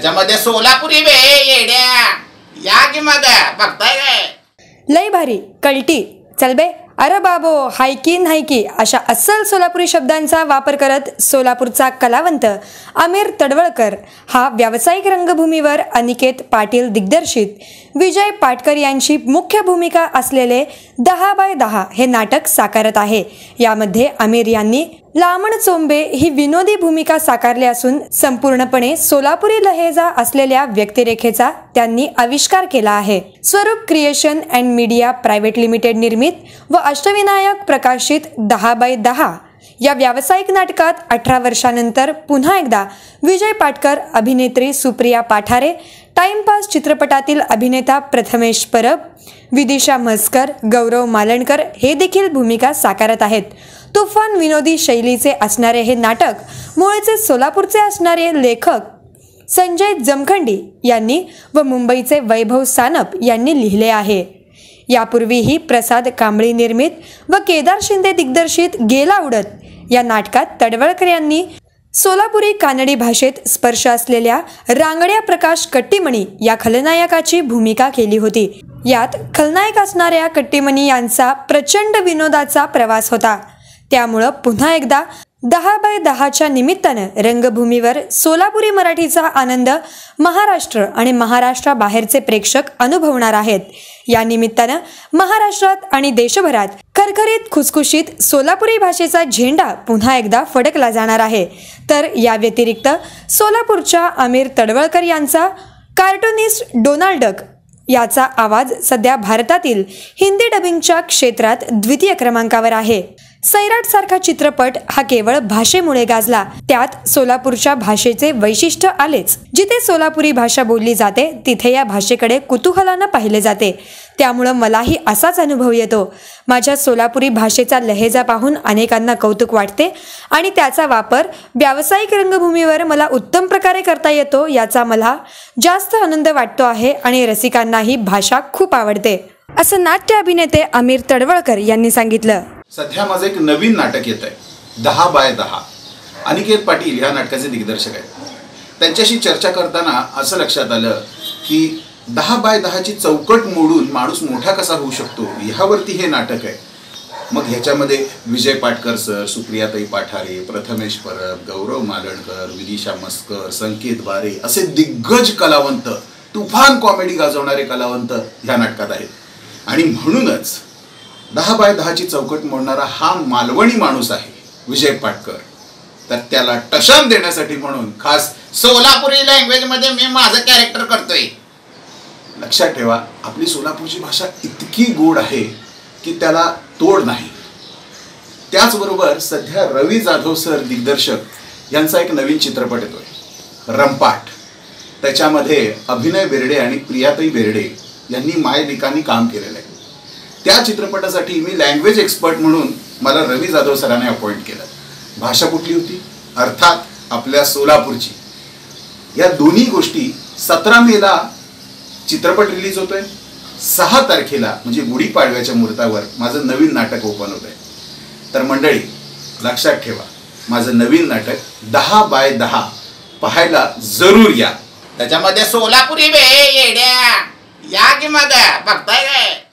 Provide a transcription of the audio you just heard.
त्याच्यामध्ये सोलापुरी बे येड्या. या की मग बघताय काय? लय भारी. कल्टी. चल बे. अरे बाबो हायकी नायकी अशा अस्सल सोलापुरी शब्दांचा वापर करत सोलापूरचा कलावंत आमिर तडवळकर हा व्यावसायिक रंगभूमीवर अनिकेत पाटील दिग्दर्शित. विजय पाटकर यांची मुख्य भूमिका असलेले दहा बाय दहा हे नाटक साकारत आहे. यामध्ये आमिर यांनी लामण चोंबे ही विनोदी भूमिका साकारली असून संपूर्णपणे सोलापुरी लहेजा असलेल्या व्यक्तिरेखेचा त्यांनी आविष्कार केला आहे. Swaroop creation and media private limited निर्मित व अष्टविनायक प्रकाशित दहा बाय दहा या व्यावसायिक नाटकात अठरा वर्षानंतर पुन्हा एकदा विजय पाटकर अभिनेत्री सुप्रिया पाठारे टाइमपास चित्रपटातील अभिनेता प्रथमेश परब विदिशा म्हसकर गौरव मालणकर हे देखील भूमिका साकारत आहेत. तुफान विनोदी शैलीचे असणारे हे नाटक मूळचे सोलापूरचे असणारे लेखक संजय जमखंडी यांनी व मुंबईचे वैभव सानप यांनी लिहिले आहे. यापूर्वीही प्रसाद कांबळी निर्मित व केदार शिंदे दिग्दर्शित गेला उडत या नाटकात तडवळकर यांनी सोलापुरी कानडी भाषेत स्पर्श असलेल्या रांगड्या प्रकाश कट्टीमणी या खलनायकाची भूमिका केली होती. यात खलनायक असणाऱ्या कट्टीमणी यांचा प्रचंड विनोदाचा प्रवास होता. त्यामुळं पुन्हा एकदा दहा बाय दहाच्या निमित्तानं रंगभूमीवर सोलापुरी मराठीचा आनंद महाराष्ट्र आणि महाराष्ट्राबाहेरचे प्रेक्षक अनुभवणार आहेत. या निमित्तानं महाराष्ट्रात आणि देशभरात खरखरीत खुसखुशीत सोलापुरी भाषेचा झेंडा पुन्हा एकदा फडकला जाणार आहे. तर या व्यतिरिक्त सोलापूरच्या आमिर तडवळकर यांचा कार्टुनिस्ट डोनाल्ड डक याचा आवाज सध्या भारतातील हिंदी डबिंगच्या क्षेत्रात द्वितीय क्रमांकावर आहे. सैराट सारखा चित्रपट हा केवळ भाषेमुळे गाजला. त्यात सोलापूरच्या भाषेचे वैशिष्ट्य आलेच. जिथे सोलापुरी भाषा बोलली जाते तिथे या भाषेकडे कुतूहलानं पाहिले जाते. त्यामुळं मलाही असाच अनुभव येतो. माझ्या सोलापुरी भाषेचा लहेजा पाहून अनेकांना कौतुक वाटते आणि त्याचा वापर व्यावसायिक रंगभूमीवर मला उत्तम प्रकारे करता येतो याचा मला जास्त आनंद वाटतो आहे आणि रसिकांनाही भाषा खूप आवडते. असं नाट्य अभिनेते आमिर तडवळकर यांनी सांगितलं. सध्या माझं एक नवीन नाटक येत आहे. दहा बाय दहा. अनिकेत पाटील ह्या नाटकाचे दिग्दर्शक आहेत. त्यांच्याशी चर्चा करताना असं लक्षात आलं की दहा बाय दहाची चौकट मोडून माणूस मोठा कसा होऊ शकतो ह्यावरती हे नाटक आहे. मग ह्याच्यामध्ये विजय पाटकर सर सुप्रियाताई पाठारे प्रथमेश परब गौरव मालणकर विदिशा मस्कर संकेत बारे असे दिग्गज कलावंत तुफान कॉमेडी गाजवणारे कलावंत ह्या नाटकात आहेत. आणि म्हणूनच दहा बाय दहाची चौकट मोडणारा हा मालवणी माणूस आहे विजय पाटकर. तर त्याला टशन देण्यासाठी म्हणून खास सोलापुरी लँग्वेजमध्ये मी माझं कॅरेक्टर करतोय. लक्षात ठेवा आपली सोलापूरची भाषा इतकी गोड आहे की त्याला तोड नाही. त्याचबरोबर सध्या रवी जाधव सर दिग्दर्शक यांचा एक नवीन चित्रपट येतोय रंपाट. त्याच्यामध्ये अभिनय बेर्डे आणि प्रियाताई बेर्डे यांनी मायलिकांनी काम केलेलं आहे. त्या चित्रपटासाठी मी लँग्वेज एक्सपर्ट म्हणून मला रवी जाधव सरांनी अपॉइंट केलं. भाषा कुठली होती? अर्थात आपल्या सोलापूरची. या दोन्ही गोष्टी सतरा मेला चित्रपट रिलीज होतोय. सहा तारखेला म्हणजे गुढीपाडव्याच्या मुहूर्तावर माझं नवीन नाटक ओपन होत आहे तर मंडळी लक्षात ठेवा. माझं नवीन नाटक दहा बाय दहा पाहायला जरूर या. त्याच्यामध्ये सोलापुरी बे येड्या. या की मग? बघताय काय?